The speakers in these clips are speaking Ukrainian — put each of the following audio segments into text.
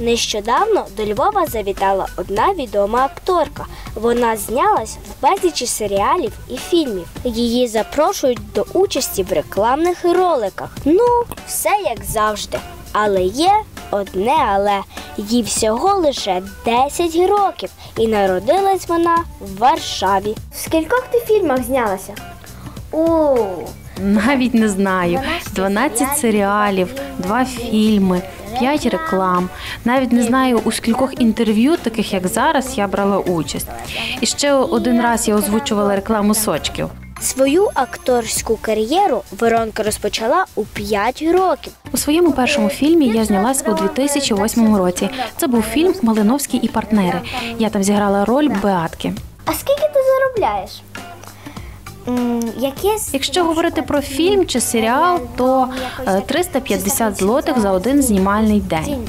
Нещодавно до Львова завітала одна відома акторка. Вона знялась в безлічі серіалів і фільмів. Її запрошують до участі в рекламних роликах. Ну, все як завжди. Але є одне але їй всього лише 10 років, і народилась вона в Варшаві. В скількох ти фільмах знялася? О, Навіть не знаю. 12 серіалів, два фільми, 5 реклам. Навіть не знаю, у скількох інтерв'ю, таких як зараз, я брала участь. І ще один раз я озвучувала рекламу сочків. Свою акторську кар'єру Веронка розпочала у 5 років. У своєму першому фільмі я знялась у 2008 році. Це був фільм Малиновський і партнери. Я там зіграла роль Беатки. А скільки ти заробляєш? Якщо говорити про фільм чи серіал, то е, 350 злотих за один знімальний день.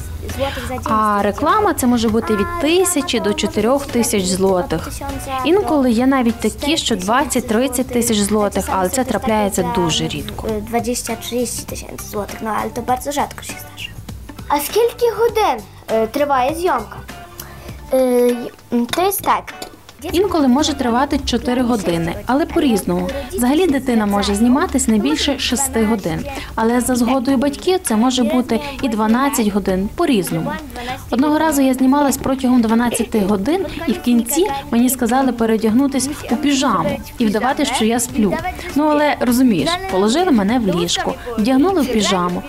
А реклама це може бути від тисячі до чотирьох тисяч злотих. Інколи є навіть такі, що 20-30 тисяч злотих, але це трапляється дуже рідко. 20-30 тисяч злотих, ну але то bardzo rzadko się zdarza. А скільки годин е, триває зйомка? Е, то так. Інколи може тривати 4 години, але по-різному. Взагалі дитина може зніматись не більше 6 годин, але за згодою батьків це може бути і 12 годин по-різному. Одного разу я знімалась протягом 12 годин, і в кінці мені сказали передягнутись у піжаму і вдавати, що я сплю. Ну але розумієш, положили мене в ліжко, вдягнули в піжаму.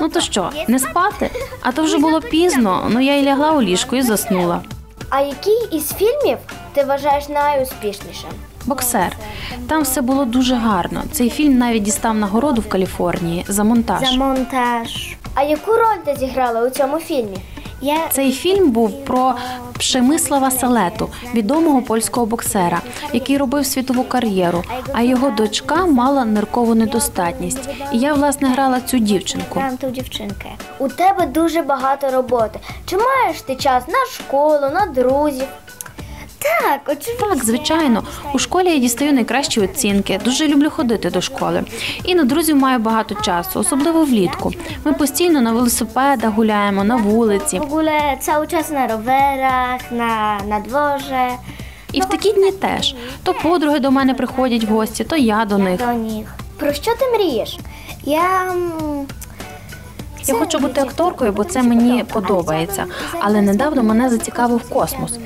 Ну то що, не спати? А то вже було пізно. Ну я й лягла у ліжко і заснула. А який із фільмів ти вважаєш найуспішнішим? Боксер. Там все було дуже гарно. Цей фільм навіть дістав нагороду в Каліфорнії за монтаж. монтаж. А яку роль ти зіграла у цьому фільмі? Я Цей фільм був про Пшемислава Салету, відомого польського боксера, який робив світову кар'єру. А його дочка мала ниркову недостатність. І я власне грала цю дівчинку. Там ту дівчинка. У тебе дуже багато роботи. Чи маєш ти час на школу, на друзів? Так, очевидно. Так, звичайно, у школі я дістаю найкращі оцінки. Дуже люблю ходити до школи. І на друзів маю багато часу, особливо влітку. Ми постійно на велосипедах гуляємо на вулиці. Ogóle cały czas na rowerach, na, na dworze, І в такі дні теж то подруги до мене приходять в гості, то я до них. do nich. Про що ти мрієш? Я. Я хочу бути акторкою, бо це мені подобається. Але недавно мене зацікавив космос.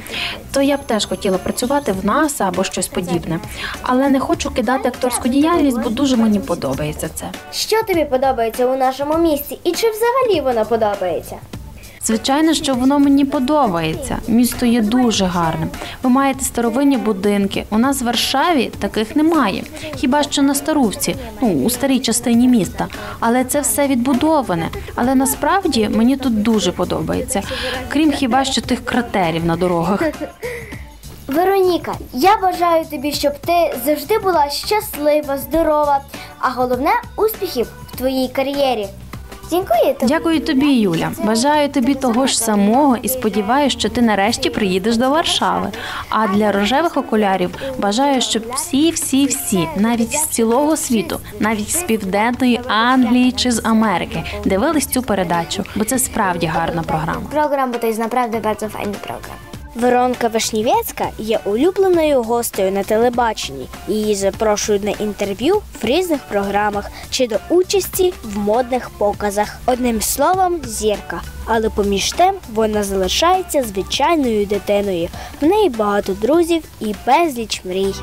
То я б теж хотіла працювати в НАСА або щось подібне. Але не хочу кидати акторську діяльність, бо дуже мені подобається це. Що тобі подобається у нашому місті і чи взагалі воно подобається? Звичайно, що воно мені подобається. Місто є дуже гарним. Ви маєте старовинні будинки. У нас в Варшаві таких немає. Хіба що на Старувці, ну у старій частині міста. Але це все відбудоване. Але насправді мені тут дуже подобається, крім хіба що тих кратерів на дорогах. Вероніка, я бажаю тобі, щоб ти завжди була щаслива, здорова, а головне успіхів в твоїй кар'єрі. Дякую тобі. Дякую тобі, Юля. Бажаю тобі того ж самого і сподіваюся, що ти нарешті приїдеш до Варшави. А для рожевих окулярів бажаю, щоб всі, всі, всі, навіть з цілого світу, навіть з південної Англії чи з Америки, дивились цю передачу, бо це справді гарна програма. Program, bo to jest naprawdę bardzo fajny Weronka Вишнівецька є улюбленою гостею на телебаченні. Її запрошують на інтерв'ю в різних програмах чи до участі в модних показах. Одним словом, зірка. Але поміж тим вона залишається звичайною дитиною. В неї багато друзів і безліч мрій.